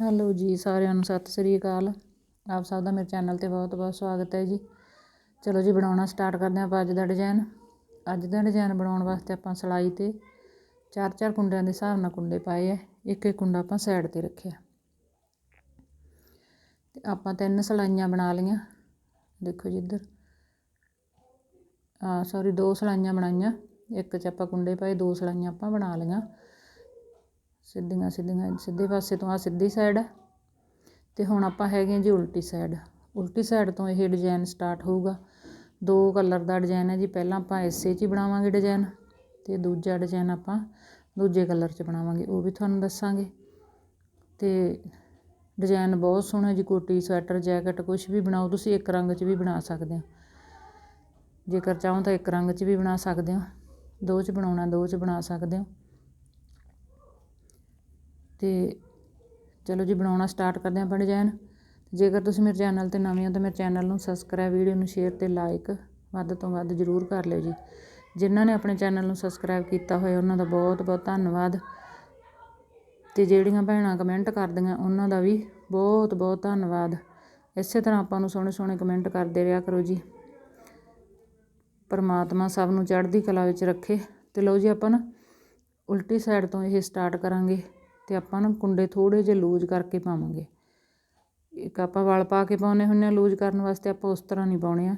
Hello ਜੀ, ਸਾਰਿਆਂ ਨੂੰ ਸਤਿ ਸ੍ਰੀ ਅਕਾਲ। ਆਪ ਸਭ ਦਾ ਮੇਰੇ ਚੈਨਲ ਤੇ ਬਹੁਤ ਬਹੁਤ ਸਵਾਗਤ ਹੈ ਜੀ। ਚਲੋ ਜੀ, ਬਣਾਉਣਾ ਸਟਾਰਟ ਕਰਦੇ ਹਾਂ ਆਪਾਂ ਅੱਜ ਦਾ ਡਿਜ਼ਾਈਨ ਅੱਜ ਦਾ ਡਿਜ਼ਾਈਨ ਬਣਾਉਣ ਵਾਸਤੇ ਆਪਾਂ ਸਲਾਈ ਤੇ ਚਾਰ ਚਾਰ ਕੁੰਡਿਆਂ ਦੇ ਹਿਸਾਬ ਨਾਲ ਕੁੰਡੇ ਪਾਏ ਆ। ਇੱਕ ਇੱਕ ਕੁੰਡਾ ਆਪਾਂ ਸਾਈਡ ਤੇ ਰੱਖਿਆ। ਤੇ ਆਪਾਂ ਤਿੰਨ ਸਲਾਈਆਂ ਬਣਾ ਲਈਆਂ। ਦੇਖੋ ਜੀ ਇੱਧਰ। ਆ ਸੌਰੀ ਦੋ ਸਲਾਈਆਂ ਬਣਾਈਆਂ। ਇੱਕ 'ਚ ਆਪਾਂ ਕੁੰਡੇ ਪਾਏ, ਦੋ ਸਲਾਈਆਂ ਆਪਾਂ ਬਣਾ ਲਈਆਂ। ਸਿੱਧੀਆਂ ਸਿੱਧੀਆਂ, ਸਿੱਧੇ ਪਾਸੇ ਤੋਂ ਆਹ ਸਿੱਧੀ ਸਾਈਡ ਤੇ ਹੁਣ ਆਪਾਂ ਹੈਗੇ ਜੀ ਉਲਟੀ ਸਾਈਡ ਉਲਟੀ ਸਾਈਡ ਤੋਂ ਇਹ ਡਿਜ਼ਾਇਨ ਸਟਾਰਟ ਹੋਊਗਾ। ਦੋ ਕਲਰ ਦਾ ਡਿਜਾਇਨ ਹੈ ਜੀ। ਪਹਿਲਾਂ ਆਪਾਂ ਇਸੇ 'ਚ ਹੀ ਬਣਾਵਾਂਗੇ ਡਿਜ਼ਾਇਨ ਅਤੇ ਦੂਜਾ ਡਿਜ਼ਾਇਨ ਆਪਾਂ ਦੂਜੇ ਕਲਰ 'ਚ ਬਣਾਵਾਂਗੇ। ਉਹ ਵੀ ਤੁਹਾਨੂੰ ਦੱਸਾਂਗੇ। ਅਤੇ ਡਿਜ਼ਾਇਨ ਬਹੁਤ ਸੋਹਣਾ ਜੀ। ਕੋਟੀ ਸਵੈਟਰ ਜੈਕਟ ਕੁਝ ਵੀ ਬਣਾਓ, ਤੁਸੀਂ ਇੱਕ ਰੰਗ 'ਚ ਵੀ ਬਣਾ ਸਕਦੇ ਹੋ। ਜੇਕਰ ਚਾਹੋ ਤਾਂ ਇੱਕ ਰੰਗ 'ਚ ਵੀ ਬਣਾ ਸਕਦੇ ਹੋ। ਦੋ 'ਚ ਬਣਾਉਣਾ, ਦੋ 'ਚ ਬਣਾ ਸਕਦੇ ਹੋ। ਅਤੇ ਚਲੋ ਜੀ ਬਣਾਉਣਾ ਸਟਾਰਟ ਕਰਦੇ ਆਪਾਂ ਡਿਜ਼ਾਈਨ ਜੇਕਰ ਤੁਸੀਂ ਮੇਰੇ ਚੈਨਲ ਤੇ ਨਵੇਂ ਹੋ ਤਾਂ ਮੇਰੇ ਚੈਨਲ ਨੂੰ ਸਬਸਕ੍ਰਾਈਬ ਵੀਡੀਓ ਨੂੰ ਸ਼ੇਅਰ ਅਤੇ ਲਾਈਕ ਵੱਧ ਤੋਂ ਵੱਧ ਜ਼ਰੂਰ ਕਰ ਲਿਓ ਜੀ। ਜਿਨ੍ਹਾਂ ਨੇ ਆਪਣੇ ਚੈਨਲ ਨੂੰ ਸਬਸਕ੍ਰਾਈਬ ਕੀਤਾ ਹੋਇਆ ਉਹਨਾਂ ਦਾ ਬਹੁਤ ਬਹੁਤ ਧੰਨਵਾਦ। ਅਤੇ ਜਿਹੜੀਆਂ ਭੈਣਾਂ ਕਮੈਂਟ ਕਰਦੀਆਂ ਉਹਨਾਂ ਦਾ ਵੀ ਬਹੁਤ ਬਹੁਤ ਧੰਨਵਾਦ। ਇਸੇ ਤਰ੍ਹਾਂ ਆਪਾਂ ਨੂੰ ਸੋਹਣੇ ਸੋਹਣੇ ਕਮੈਂਟ ਕਰਦੇ ਰਿਹਾ ਕਰੋ ਜੀ। ਪਰਮਾਤਮਾ ਸਭ ਨੂੰ ਚੜ੍ਹਦੀ ਕਲਾ ਵਿੱਚ ਰੱਖੇ। ਤੇ ਲਓ ਜੀ ਆਪਾਂ ਨਾ ਉਲਟੀ ਸਾਈਡ ਤੋਂ ਇਹ ਸਟਾਰਟ ਕਰਾਂਗੇ। ਅਤੇ ਆਪਾਂ ਨਾ ਕੁੰਡੇ ਥੋੜ੍ਹੇ ਜਿਹੇ ਲੂਜ਼ ਕਰਕੇ ਪਾਵਾਂਗੇ। ਇੱਕ ਆਪਾਂ ਵਲ ਪਾ ਕੇ ਪਾਉਂਦੇ ਹੁੰਦੇ ਹਾਂ ਲੂਜ਼ ਕਰਨ ਵਾਸਤੇ ਆਪਾਂ ਉਸ ਤਰ੍ਹਾਂ ਨਹੀਂ ਪਾਉਣੇ ਆ।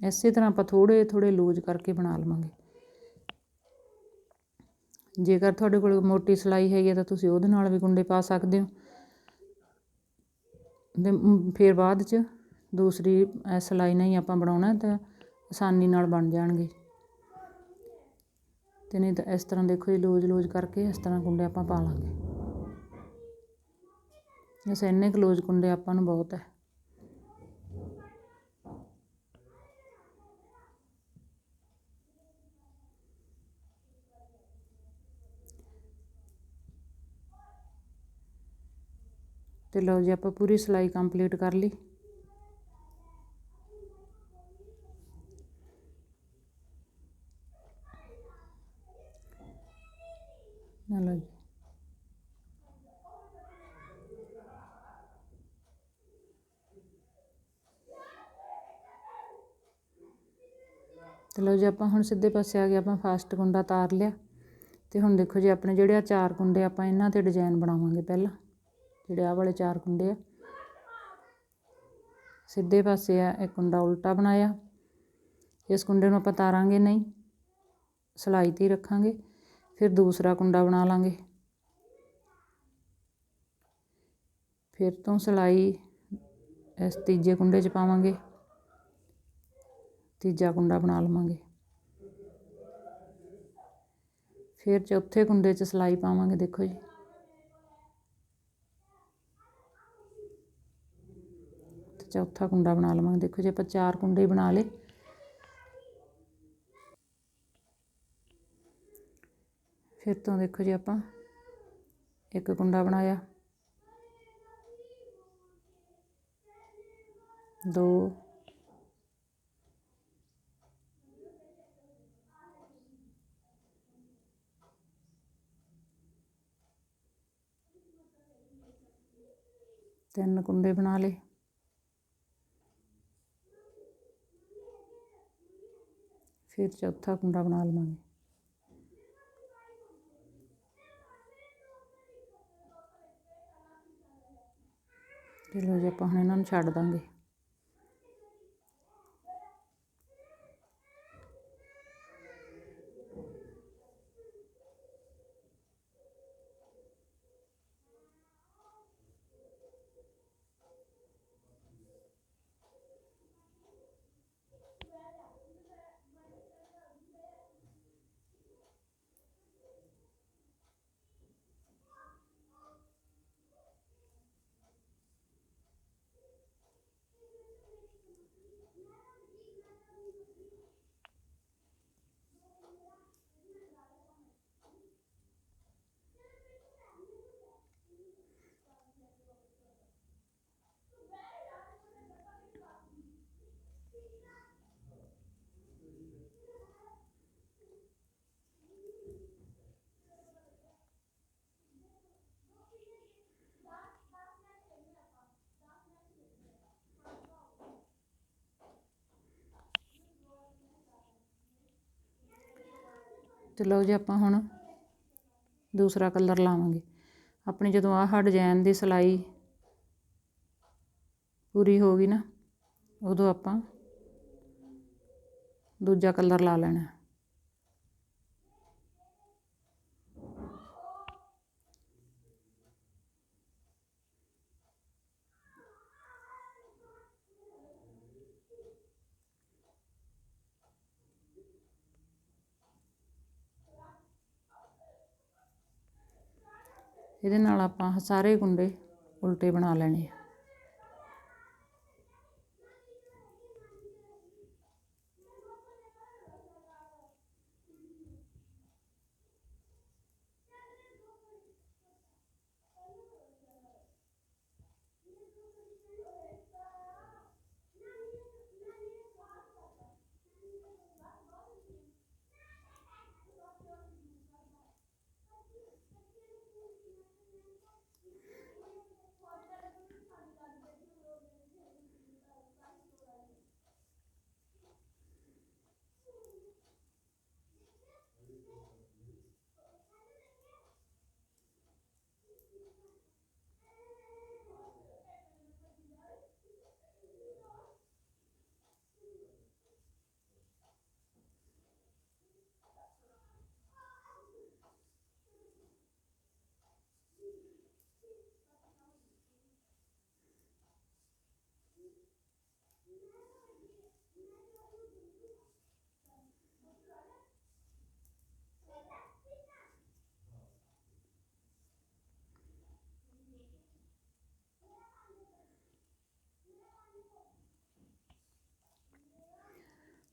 ਇਸੇ ਤਰ੍ਹਾਂ ਆਪਾਂ ਥੋੜੇ ਥੋੜ੍ਹੇ ਲੂਜ਼ ਕਰਕੇ ਬਣਾ ਲਵਾਂਗੇ। ਜੇਕਰ ਤੁਹਾਡੇ ਕੋਲ ਮੋਟੀ ਸਿਲਾਈ ਹੈਗੀ ਤਾਂ ਤੁਸੀਂ ਉਹਦੇ ਨਾਲ ਵੀ ਕੁੰਡੇ ਪਾ ਸਕਦੇ ਹੋ। ਤੇ ਫਿਰ ਬਾਅਦ ਚ ਦੂਸਰੀ ਸਲਾਈ ਨਹੀਂ ਆਪਾਂ ਬਣਾਉਣਾ ਤਾਂ ਆਸਾਨੀ ਨਾਲ ਬਣ ਜਾਣਗੇ। ਤੇ ਨਹੀਂ ਤਾਂ ਇਸ ਤਰ੍ਹਾਂ ਦੇਖੋ ਜੀ, ਲੂਜ਼ ਲੂਜ਼ ਕਰਕੇ ਇਸ ਤਰ੍ਹਾਂ ਕੁੰਡੇ ਆਪਾਂ ਪਾ ਲਾਂਗੇ। ਬਸ ਇੰਨੇ ਕਲੋਜ਼ ਕੁੰਡੇ ਆਪਾਂ ਨੂੰ ਬਹੁਤ ਹੈ। ਤੇ ਲਓ ਜੀ, ਆਪਾਂ ਪੂਰੀ ਸਿਲਾਈ ਕੰਪਲੀਟ ਕਰ ਲਈ। ਲਓ ਜੀ। ਤੇ ਲਓ ਜੀ ਆਪਾਂ ਹੁਣ ਸਿੱਧੇ ਪਾਸੇ ਆ ਗਏ, ਆਪਾਂ ਫਾਸਟ ਕੁੰਡਾ ਤਾਰ ਲਿਆ। ਤੇ ਹੁਣ ਦੇਖੋ ਜੀ, ਆਪਣੇ ਜਿਹੜੇ ਆ ਚਾਰ ਕੁੰਡੇ ਆਪਾਂ ਇਹਨਾਂ ਤੇ ਡਿਜ਼ਾਈਨ ਬਣਾਵਾਂਗੇ ਪਹਿਲਾਂ। ਜਿਹੜੇ ਆ ਵਾਲੇ ਚਾਰ ਕੁੰਡੇ ਆ। ਸਿੱਧੇ ਪਾਸੇ ਆ, ਇਹ ਕੁੰਡਾ ਉਲਟਾ ਬਣਾਇਆ। ਇਸ ਕੁੰਡੇ ਨੂੰ ਆਪਾਂ ਤਾਰਾਂਗੇ ਨਹੀਂ, ਸਲਾਈ ਤੇ ਰੱਖਾਂਗੇ। ਫਿਰ ਦੂਸਰਾ ਕੁੰਡਾ ਬਣਾ ਲਾਂਗੇ। ਫਿਰ ਤੋਂ ਸਲਾਈ ਇਸ ਤੀਜੇ ਕੁੰਡੇ 'ਚ ਪਾਵਾਂਗੇ। ਤੀਜਾ ਕੁੰਡਾ ਬਣਾ ਲਵਾਂਗੇ। ਫਿਰ ਚੌਥੇ ਕੁੰਡੇ 'ਚ ਸਲਾਈ ਪਾਵਾਂਗੇ, ਦੇਖੋ ਜੀ। ਤੇ ਚੌਥਾ ਕੁੰਡਾ ਬਣਾ ਲਵਾਂਗੇ। ਦੇਖੋ ਜੀ ਆਪਾਂ ਚਾਰ ਕੁੰਡੇ ਬਣਾ ਲਏ। ਫਿਰ ਤੋਂ ਦੇਖੋ ਜੀ ਆਪਾਂ ਇੱਕ ਕੁੰਡਾ ਬਣਾਇਆ। ਦੋ ਤਿੰਨ ਕੁੰਡੇ ਬਣਾ ਲਏ। ਫਿਰ ਚੌਥਾ ਕੁੰਡਾ ਬਣਾ ਲਵਾਂਗੇ। ਚਲੋ ਜੀ, ਆਪਾਂ ਹੁਣ ਇਹਨਾਂ ਨੂੰ ਛੱਡ ਦਾਂਗੇ। ਤੇ ਲਓ ਜੀ ਆਪਾਂ ਹੁਣ ਦੂਸਰਾ ਕਲਰ ਲਾਵਾਂਗੇ। ਆਪਣੀ ਜਦੋਂ ਆਹ ਡਿਜ਼ਾਈਨ ਦੀ ਸਿਲਾਈ ਪੂਰੀ ਹੋ ਗਈ ਨਾ, ਉਦੋਂ ਆਪਾਂ ਦੂਜਾ ਕਲਰ ਲਾ ਲੈਣਾ। ਇਹਦੇ ਨਾਲ ਆਪਾਂ ਸਾਰੇ ਕੁੰਡੇ ਉਲਟੇ ਬਣਾ ਲੈਣੇ ਆ।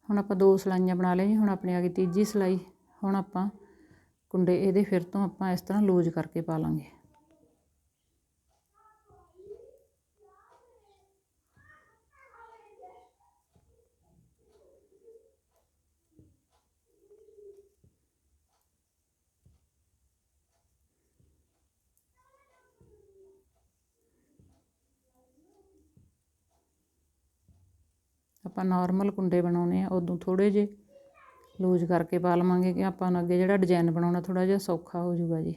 ਹੁਣ ਆਪਾਂ ਦੋ ਸਲਾਈਆਂ ਬਣਾ ਲਈਆਂ ਹੁਣ ਆਪਣੇ ਆ ਗਈ ਤੀਜੀ ਸਲਾਈ, ਹੁਣ ਆਪਾਂ ਕੁੰਡੇ ਇਹਦੇ ਫਿਰ ਤੋਂ ਆਪਾਂ ਇਸ ਤਰ੍ਹਾਂ ਲੂਜ਼ ਕਰਕੇ ਪਾ ਲਾਂਗੇ। ਆਪਾਂ ਨੋਰਮਲ ਕੁੰਡੇ ਬਣਾਉਣੇ ਆ, ਉਦੋਂ ਥੋੜ੍ਹੇ ਜਿਹੇ ਲੂਜ਼ ਕਰਕੇ ਪਾ ਲਵਾਂਗੇ ਕਿ ਆਪਾਂ ਨੂੰ ਅੱਗੇ ਜਿਹੜਾ ਡਿਜ਼ਾਇਨ ਬਣਾਉਣਾ ਥੋੜ੍ਹਾ ਜਿਹਾ ਸੌਖਾ ਹੋ ਜਾਊਗਾ ਜੀ।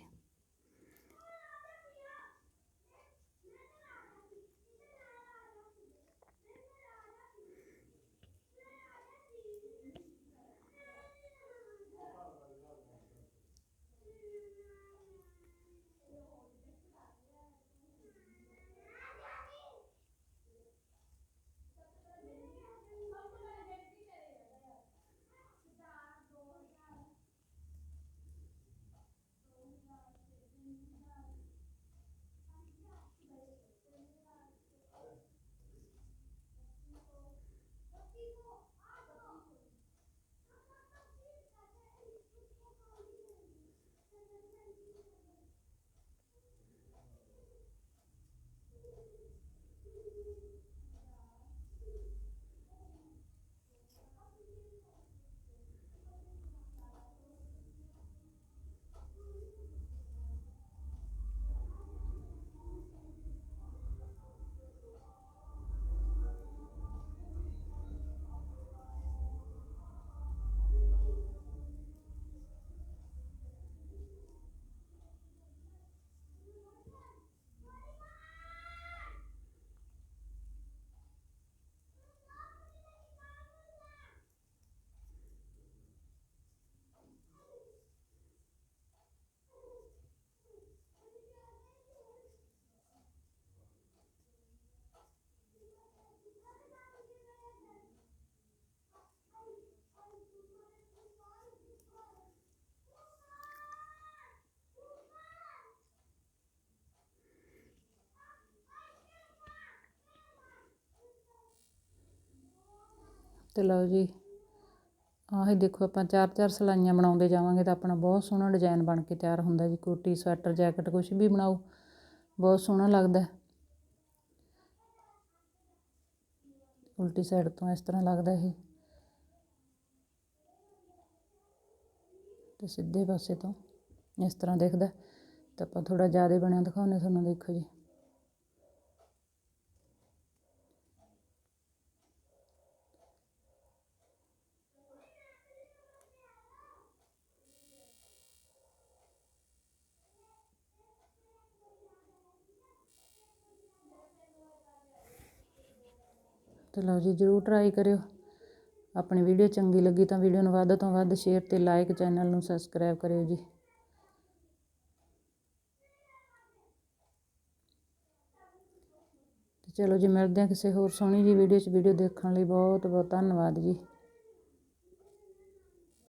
ਤੇ ਲਓ ਜੀ, ਆਹ ਦੇਖੋ ਆਪਾਂ ਚਾਰ ਚਾਰ ਸਲਾਈਆਂ ਬਣਾਉਂਦੇ ਜਾਵਾਂਗੇ ਤਾਂ ਆਪਣਾ ਬਹੁਤ ਸੋਹਣਾ ਡਿਜ਼ਾਈਨ ਬਣ ਕੇ ਤਿਆਰ ਹੁੰਦਾ ਜੀ। ਕੋਟੀ, ਸਵੈਟਰ, ਜੈਕਟ ਕੁਝ ਵੀ ਬਣਾਓ, ਬਹੁਤ ਸੋਹਣਾ ਲੱਗਦਾ। ਉਲਟੀ ਸਾਈਡ ਤੋਂ ਇਸ ਤਰ੍ਹਾਂ ਲੱਗਦਾ ਇਹ। ਤੇ ਸਿੱਧੇ ਪਾਸੇ ਤੋਂ ਇਸ ਤਰ੍ਹਾਂ ਦਿਖਦਾ। ਤਾਂ ਆਪਾਂ ਥੋੜਾ ਜ਼ਿਆਦਾ ਬਣਿਆ ਦਿਖਾਉਂਦੇ ਤੁਹਾਨੂੰ ਦੇਖੋ ਜੀ। ਤੇ ਲਓ ਜੀ, ਜਰੂਰ ਟਰਾਈ ਕਰਿਓ। ਆਪਣੀ ਵੀਡੀਓ ਚੰਗੀ ਲੱਗੀ ਤਾਂ ਵੀਡੀਓ ਨੂੰ ਵੱਧ ਤੋਂ ਵੱਧ ਸ਼ੇਅਰ ਤੇ ਲਾਈਕ ਚੈਨਲ ਨੂੰ ਸਬਸਕ੍ਰਾਈਬ ਕਰਿਓ ਜੀ। ਤੇ ਚਲੋ ਜੀ, ਮਿਲਦੇ ਹਾਂ ਕਿਸੇ ਹੋਰ ਸੋਹਣੀ ਜੀ ਵੀਡੀਓ 'ਚ। ਵੀਡੀਓ ਦੇਖਣ ਲਈ ਬਹੁਤ ਬਹੁਤ ਧੰਨਵਾਦ ਜੀ।